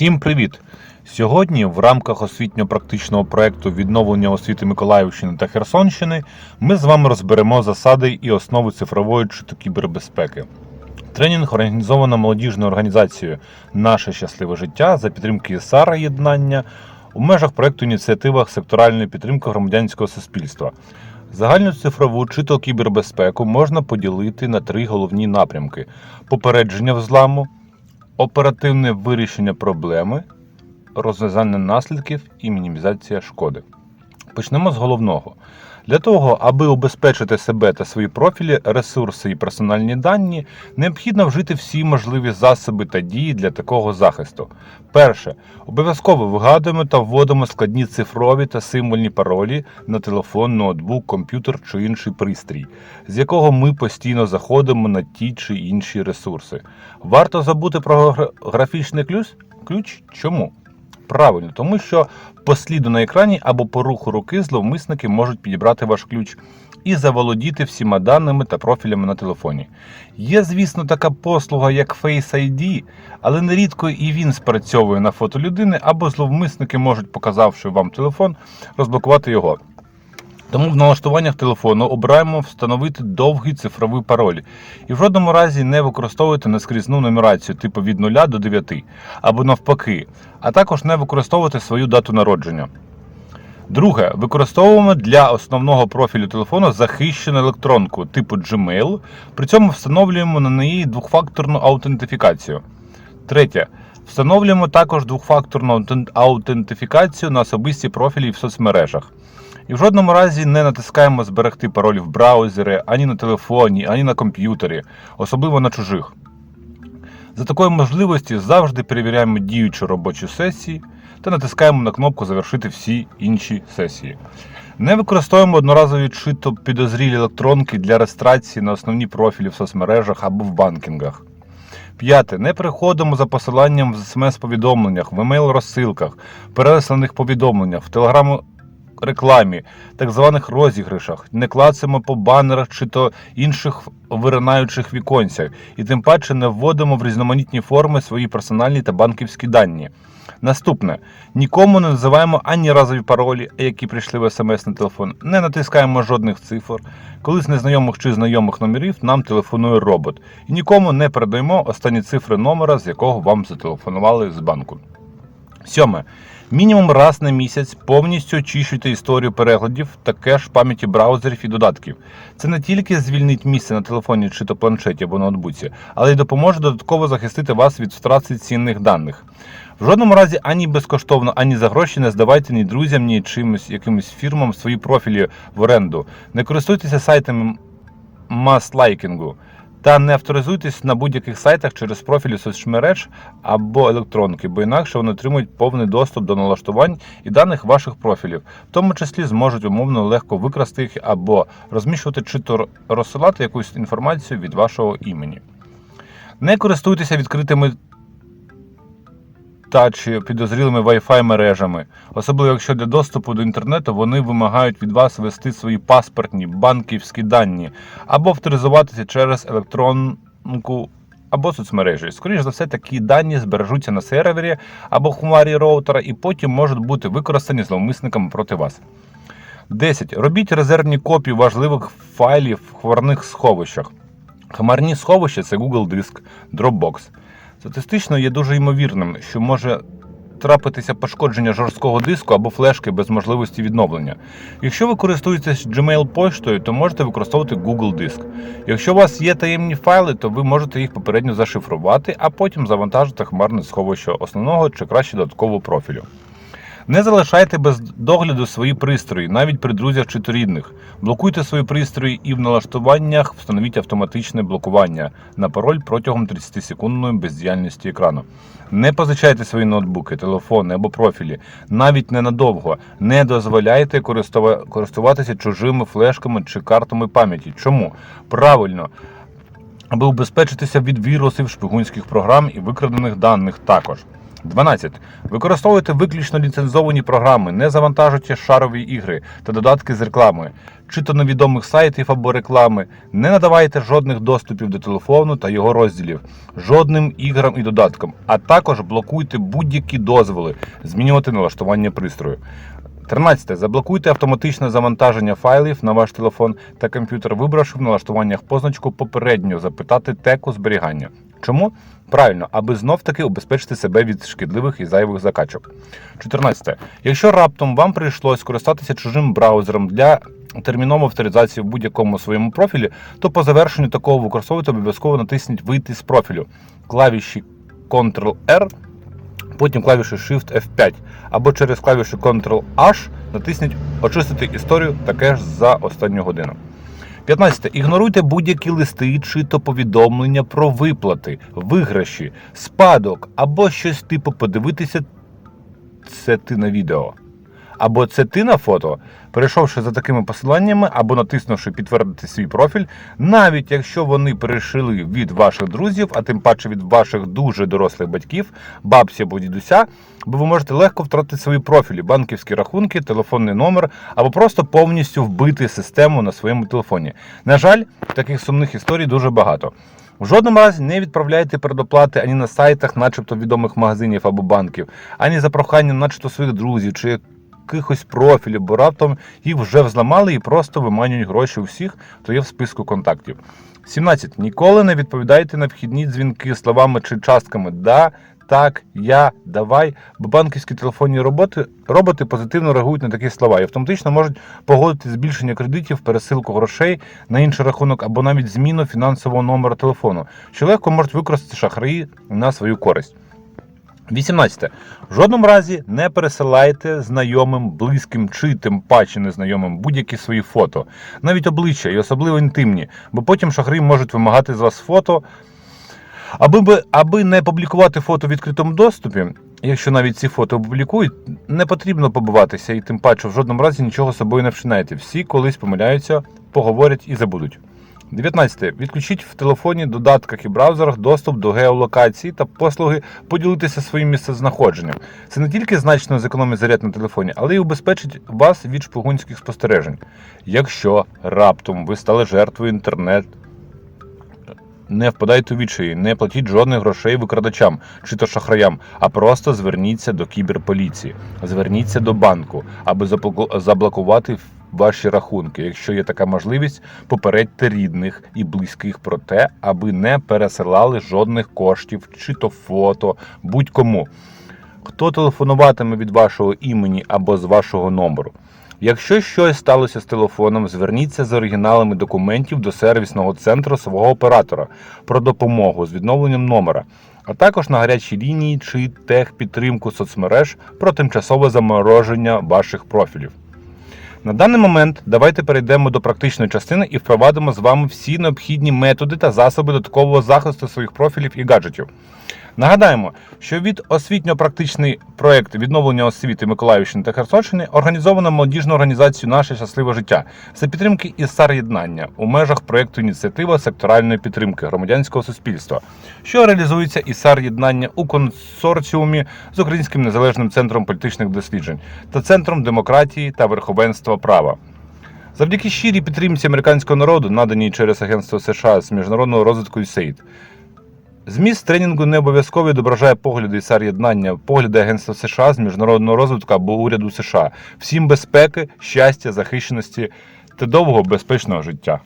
Всім привіт! Сьогодні в рамках освітньо-практичного проекту відновлення освіти Миколаївщини та Херсонщини ми з вами розберемо засади і основи цифрової чи кібербезпеки. Тренінг організовано молодіжною організацією Наше щасливе життя за підтримки САРА єднання у межах проекту ініціативах секторальної підтримки громадянського суспільства. Загальну цифрову чи то кібербезпеку можна поділити на три головні напрямки: попередження взламу, оперативне вирішення проблеми, розв'язання наслідків і мінімізація шкоди. Почнемо з головного. Для того, аби убезпечити себе та свої профілі, ресурси і персональні дані, необхідно вжити всі можливі засоби та дії для такого захисту. Перше, обов'язково вигадуємо та вводимо складні цифрові та символьні паролі на телефон, ноутбук, комп'ютер чи інший пристрій, з якого ми постійно заходимо на ті чи інші ресурси. Варто забути про графічний ключ? Ключ? Чому? Правильно, тому що по сліду на екрані або по руху руки зловмисники можуть підібрати ваш ключ і заволодіти всіма даними та профілями на телефоні. Є, звісно, така послуга, як Face ID, але нерідко і він спрацьовує на фото людини, або зловмисники можуть, показавши вам телефон, розблокувати його. Тому в налаштуваннях телефону обираємо встановити довгий цифровий пароль і в жодному разі не використовуйте наскрізну нумерацію типу від 0 до 9 або навпаки, а також не використовувати свою дату народження. Друге, використовуємо для основного профілю телефону захищену електронку типу Gmail, при цьому встановлюємо на неї двохфакторну аутентифікацію. Третє. Встановлюємо також двохфакторну аутентифікацію на особисті профілі в соцмережах. І в жодному разі не натискаємо зберегти пароль в браузері, ані на телефоні, ані на комп'ютері, особливо на чужих. За такої можливості завжди перевіряємо діючу робочу сесії та натискаємо на кнопку Завершити всі інші сесії. Не використовуємо одноразові чи то підозрілі електронки для реєстрації на основні профілі в соцмережах або в банкінгах. П'яте. Не переходимо за посиланням в смс-повідомленнях, в емейл-розсилках, пересланих повідомленнях, в телеграму рекламі, так званих розіграшах, не клацаємо по банерах чи то інших виринаючих віконцях, і тим паче не вводимо в різноманітні форми свої персональні та банківські дані. Наступне: нікому не називаємо ані разові паролі, які прийшли в смс на телефон, не натискаємо жодних цифр. Коли з незнайомих чи знайомих номерів нам телефонує робот, і нікому не передаємо останні цифри номера, з якого вам зателефонували з банку. Сьоме. Мінімум раз на місяць повністю очищуйте історію переглядів та кеш пам'яті браузерів і додатків. Це не тільки звільнить місце на телефоні чи то планшеті або ноутбуці, але й допоможе додатково захистити вас від втрати цінних даних. В жодному разі ані безкоштовно, ані за гроші не здавайте ні друзям, ні чимось якимось фірмам свої профілі в оренду. Не користуйтеся сайтами мас-лайкінгу та не авторизуйтесь на будь-яких сайтах через профілі соцмереж або електронки, бо інакше вони отримують повний доступ до налаштувань і даних ваших профілів, в тому числі зможуть умовно легко викрасти їх або розміщувати чи то розсилати якусь інформацію від вашого імені. Не користуйтеся відкритими та чи підозрілими Wi-Fi мережами, особливо якщо для доступу до інтернету вони вимагають від вас ввести свої паспортні банківські дані або авторизуватися через електронку або соцмережі. Скоріше за все, такі дані збережуться на сервері або хмарі роутера і потім можуть бути використані зловмисниками проти вас. 10. Робіть резервні копії важливих файлів в хмарних сховищах. Хмарні сховища це Google Диск, Dropbox. Статистично є дуже ймовірним, що може трапитися пошкодження жорсткого диску або флешки без можливості відновлення. Якщо ви користуєтесь Gmail поштою, то можете використовувати Google Диск. Якщо у вас є таємні файли, то ви можете їх попередньо зашифрувати, а потім завантажити хмарне сховище основного чи краще додаткового профілю. Не залишайте без догляду свої пристрої, навіть при друзях чи то рідних. Блокуйте свої пристрої і в налаштуваннях встановіть автоматичне блокування на пароль протягом 30-секундної бездіяльності екрану. Не позичайте свої ноутбуки, телефони або профілі, навіть ненадовго. Не дозволяйте користува- користуватися чужими флешками чи картами пам'яті. Чому? Правильно. Аби убезпечитися від вірусів, шпигунських програм і викрадених даних також. 12. Використовуйте виключно ліцензовані програми, не завантажуйте шарові ігри та додатки з реклами, чи то невідомих сайтів або реклами, не надавайте жодних доступів до телефону та його розділів, жодним іграм і додаткам, а також блокуйте будь-які дозволи, змінювати налаштування пристрою. 13. Заблокуйте автоматичне завантаження файлів на ваш телефон та комп'ютер, вибравши в налаштуваннях позначку попередньо запитати теку зберігання. Чому? Правильно, аби знов таки убезпечити себе від шкідливих і зайвих закачок. 14. Якщо раптом вам прийшлось користатися чужим браузером для термінової авторизації в будь-якому своєму профілі, то по завершенню такого використовуйте обов'язково натисніть Вийти з профілю клавіші Ctrl-R потім клавішу Shift F5 або через клавішу Ctrl-H натисніть Очистити історію таке ж за останню годину. 15. Ігноруйте будь-які листи чи то повідомлення про виплати, виграші, спадок або щось типу подивитися це ти на відео. Або це ти на фото, перейшовши за такими посиланнями або натиснувши підтвердити свій профіль, навіть якщо вони перейшли від ваших друзів, а тим паче від ваших дуже дорослих батьків, бабці або дідуся, бо ви можете легко втратити свої профілі, банківські рахунки, телефонний номер або просто повністю вбити систему на своєму телефоні. На жаль, таких сумних історій дуже багато. В жодному разі не відправляйте передоплати ані на сайтах, начебто відомих магазинів або банків, ані за проханням, начебто своїх друзів чи якихось профілів, бо раптом їх вже взламали і просто виманюють гроші у всіх, хто є в списку контактів. 17. Ніколи не відповідайте на вхідні дзвінки словами чи частками да, так, я, давай, бо банківські телефонні роботи, роботи позитивно реагують на такі слова і автоматично можуть погодити збільшення кредитів, пересилку грошей на інший рахунок або навіть зміну фінансового номера телефону, що легко можуть використати шахраї на свою користь. 18. В жодному разі не пересилайте знайомим, близьким чи тим паче незнайомим будь-які свої фото, навіть обличчя і особливо інтимні, бо потім шахраї можуть вимагати з вас фото. Аби, аби не публікувати фото в відкритому доступі, якщо навіть ці фото опублікують, не потрібно побиватися і тим паче в жодному разі нічого з собою не вчинаєте. Всі колись помиляються, поговорять і забудуть. 19. Відключіть в телефоні, додатках і браузерах доступ до геолокації та послуги поділитися своїм місцезнаходженням. Це не тільки значно зекономить заряд на телефоні, але й убезпечить вас від шпигунських спостережень. Якщо раптом ви стали жертвою інтернет, не впадайте у відчаї, не платіть жодних грошей викрадачам чи то шахраям, а просто зверніться до кіберполіції, зверніться до банку, аби заблоку- заблокувати ваші рахунки. Якщо є така можливість, попередьте рідних і близьких про те, аби не пересилали жодних коштів чи то фото будь-кому. Хто телефонуватиме від вашого імені або з вашого номеру? Якщо щось сталося з телефоном, зверніться з оригіналами документів до сервісного центру свого оператора про допомогу з відновленням номера, а також на гарячій лінії чи техпідтримку соцмереж про тимчасове замороження ваших профілів. На даний момент давайте перейдемо до практичної частини і впровадимо з вами всі необхідні методи та засоби додаткового захисту своїх профілів і гаджетів. Нагадаємо, що від освітньо-практичний проект відновлення освіти Миколаївщини та Херсонщини організовано молодіжну організацію Наше щасливе життя за підтримки ІСАР єднання у межах проекту ініціатива секторальної підтримки громадянського суспільства, що реалізується ІСАР єднання у консорціумі з Українським незалежним центром політичних досліджень та центром демократії та верховенства права. Завдяки щирій підтримці американського народу, наданій через Агентство США з міжнародного розвитку USAID, Зміст тренінгу не обов'язково відображає погляди САР-єднання, погляди Агентства США з міжнародного розвитку або уряду США. Всім безпеки, щастя, захищеності та довгого безпечного життя.